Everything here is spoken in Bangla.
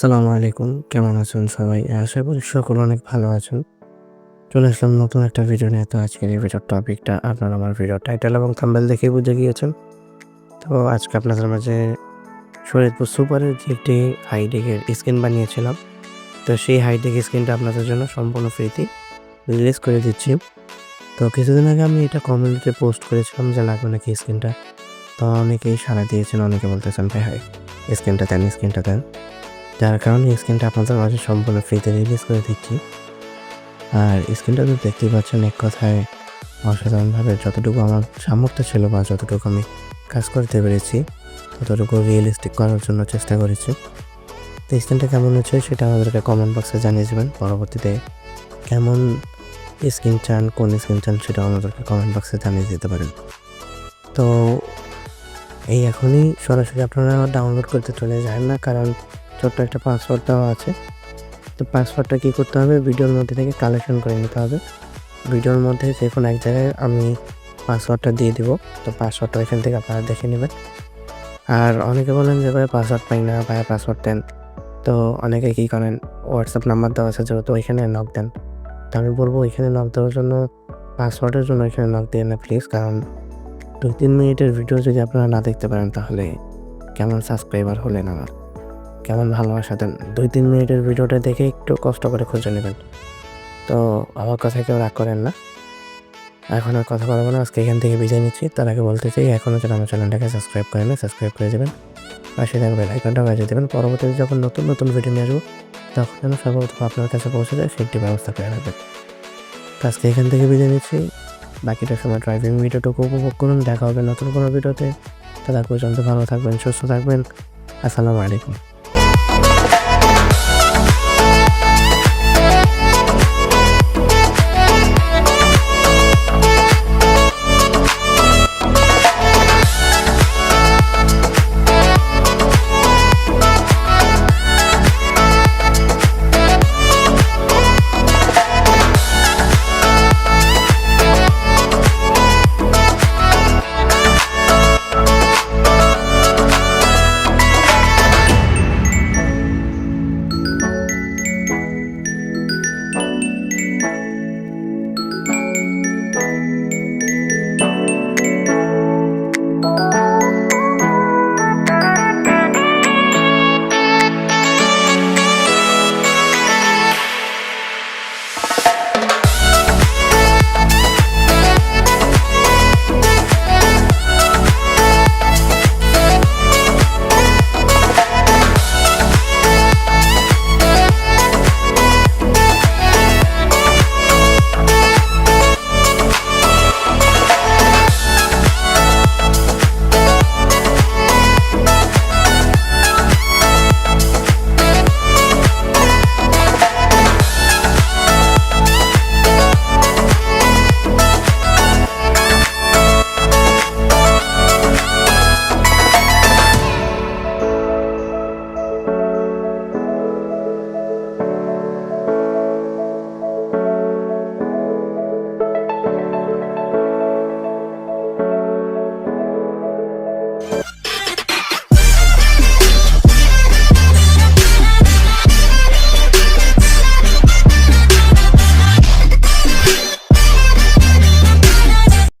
সালামু আলাইকুম, কেমন আছেন সবাই? আশা করি সকল অনেক ভালো আছেন। চলে আসলাম নতুন একটা ভিডিও নিয়ে। তো আজকের এই ভিডিওর টপিকটা আপনারা আমার ভিডিও টাইটেল এবং থাম্বেল দেখেই বুঝে গিয়েছেন। তো আজকে আপনাদের মাঝে শরীরপুর সুপারের যে একটি হাইডেকের স্ক্রিন বানিয়েছিলাম। তো সেই হাইডেক স্ক্রিনটা আপনাদের জন্য সম্পূর্ণ ফ্রিতে রিলিজ করে দিচ্ছি। তো কিছুদিন আগে আমি এটা কমিউনিটিতে পোস্ট করেছিলাম যে লাগবে নাকি স্ক্রিনটা তো অনেকেই সাড়া দিয়েছেন, অনেকে বলতেছেন, ভাই হাই স্ক্রিনটা দেন স্ক্রিনটা দেন। যার কারণে স্ক্রিনটা আপনাদের মাঝে সম্পূর্ণ ফ্রিতে রিলিজ করে দিচ্ছি। আর স্ক্রিনটা তো দেখতেই পাচ্ছেন, এক কথায় অসাধারণভাবে যতটুকু আমার সামর্থ্য ছিল বা যতটুকু আমি কাজ করতে পেরেছি, ততটুকু রিয়েলিস্টিক করার জন্য চেষ্টা করেছি। তো স্ক্রিনটা কেমন হচ্ছে সেটা আমাদেরকে কমেন্ট বক্সে জানিয়ে দেবেন। পরবর্তীতে কেমন স্ক্রিন চান, কোন স্ক্রিন চান সেটা আমাদেরকে কমেন্ট বক্সে জানিয়ে দিতে পারেন। তো এই এখনই সরাসরি আপনারা ডাউনলোড করতে চলে যায় না, কারণ ছোট্ট একটা পাসওয়ার্ড দেওয়া আছে। তো পাসওয়ার্ডটা কী করতে হবে? ভিডিওর মধ্যে থেকে কালেকশন করে নিতে হবে। ভিডিওর মধ্যে যে কোনো এক জায়গায় আমি পাসওয়ার্ডটা দিয়ে দিব। তো পাসওয়ার্ডটা এখান থেকে আপনারা দেখে নেবেন। আর অনেকে বলেন যে, ভাই পাসওয়ার্ড পাই না, ভাই পাসওয়ার্ড দেন। তো অনেকে কী করেন হোয়াটসঅ্যাপ নাম্বার দেওয়া আছে, যেহেতু ওইখানে নক দেন। তো আমি বলব, ওইখানে নক দেওয়ার জন্য পাসওয়ার্ডের জন্য এখানে নক দিয়ে না প্লিজ কারণ দুই, তিন মিনিটের ভিডিও যদি আপনারা না দেখতে পারেন, তাহলে কেমন সাবস্ক্রাইবার হলেন আমার কেমন ভালোবাসা? দেন দুই, তিন মিনিটের ভিডিওটা দেখে একটু কষ্ট করে খুঁজে নেবেন। তো আমার কথা কেউ রাগ করেন না। এখন আর কথা বলব না, আজকে এখান থেকে বিজয় নিচ্ছি। তার আগে বলতে চাই, এখনও যেন আমার চ্যানেলটাকে সাবস্ক্রাইব করেন সাবস্ক্রাইব করে দেবেন। পাশে থাকবে লাইকনটা বাজিয়ে দেবেন। পরবর্তীতে যখন নতুন নতুন ভিডিও নিয়ে আসব, তখন যেন সর্বপ্রথম আপনার কাছে পৌঁছে যায়, সেটি ব্যবস্থা করে রাখবেন তো আজকে এখান থেকে বিজয় নিচ্ছি। বাকিটা সময় ড্রাইভিং ভিডিওটুকু উপভোগ করুন। দেখা হবে নতুন কোনো ভিডিওতে তারা পর্যন্ত ভালো থাকবেন, সুস্থ থাকবেন। আসসালামু আলাইকুম। Thank you.